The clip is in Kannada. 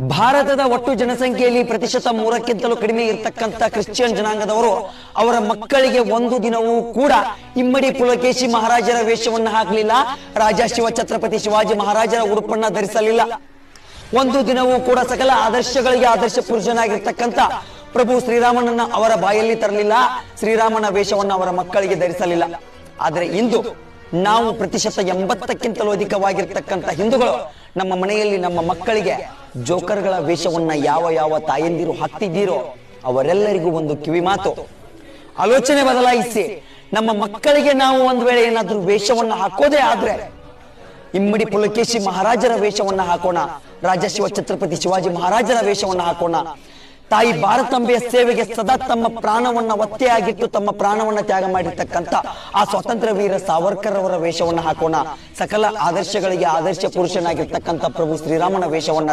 ಭಾರತದ ಒಟ್ಟು ಜನಸಂಖ್ಯೆಯಲ್ಲಿ ಪ್ರತಿಶತ ಮೂರಕ್ಕಿಂತಲೂ ಕಡಿಮೆ ಇರತಕ್ಕಂತ ಕ್ರಿಶ್ಚಿಯನ್ ಜನಾಂಗದವರು ಅವರ ಮಕ್ಕಳಿಗೆ ಒಂದು ದಿನವೂ ಕೂಡ ಇಮ್ಮಡಿ ಪುಲಕೇಶಿ ಮಹಾರಾಜರ ವೇಷವನ್ನು ಹಾಕಲಿಲ್ಲ. ರಾಜ ಶಿವ ಛತ್ರಪತಿ ಶಿವಾಜಿ ಮಹಾರಾಜರ ಉಡುಪನ್ನ ಧರಿಸಲಿಲ್ಲ. ಒಂದು ದಿನವೂ ಕೂಡ ಸಕಲ ಆದರ್ಶಗಳಿಗೆ ಆದರ್ಶ ಪುರುಷನಾಗಿರ್ತಕ್ಕಂಥ ಪ್ರಭು ಶ್ರೀರಾಮನನ್ನ ಅವರ ಬಾಯಲ್ಲಿ ತರಲಿಲ್ಲ. ಶ್ರೀರಾಮನ ವೇಷವನ್ನು ಅವರ ಮಕ್ಕಳಿಗೆ ಧರಿಸಲಿಲ್ಲ. ಆದರೆ ಇಂದು ನಾವು ಪ್ರತಿಶತ ಎಂಬತ್ತಕ್ಕಿಂತಲೂ ಅಧಿಕವಾಗಿರ್ತಕ್ಕಂಥ ಹಿಂದೂಗಳು ನಮ್ಮ ಮನೆಯಲ್ಲಿ ನಮ್ಮ ಮಕ್ಕಳಿಗೆ ಜೋಕರ್ಗಳ ವೇಷವನ್ನ ಯಾವ ಯಾವ ತಾಯಂದಿರು ಹಾಕ್ತಿದ್ದೀರೋ ಅವರೆಲ್ಲರಿಗೂ ಒಂದು ಕಿವಿ ಮಾತು. ಆಲೋಚನೆ ಬದಲಾಯಿಸಿ, ನಮ್ಮ ಮಕ್ಕಳಿಗೆ ನಾವು ಒಂದು ವೇಳೆ ಏನಾದ್ರೂ ವೇಷವನ್ನ ಹಾಕೋದೇ ಆದ್ರೆ, ಇಮ್ಮಡಿ ಪುಲಕೇಶಿ ಮಹಾರಾಜರ ವೇಷವನ್ನ ಹಾಕೋಣ, ರಾಜಶಿವ ಛತ್ರಪತಿ ಶಿವಾಜಿ ಮಹಾರಾಜರ ವೇಷವನ್ನ ಹಾಕೋಣ. ತಾಯಿ ಭಾರತಾಂಬೆಯ ಸೇವೆಗೆ ಸದಾ ತಮ್ಮ ಪ್ರಾಣವನ್ನ ಒತ್ತೆಯಾಗಿಟ್ಟು ತಮ್ಮ ಪ್ರಾಣವನ್ನ ತ್ಯಾಗ ಮಾಡಿರ್ತಕ್ಕಂಥ ಆ ಸ್ವಾತಂತ್ರ್ಯ ವೀರ ಸಾವರ್ಕರ್ ಅವರ ವೇಷವನ್ನ ಹಾಕೋಣ. ಸಕಲ ಆದರ್ಶಗಳಿಗೆ ಆದರ್ಶ ಪುರುಷನಾಗಿರ್ತಕ್ಕಂಥ ಪ್ರಭು ಶ್ರೀರಾಮನ ವೇಷವನ್ನ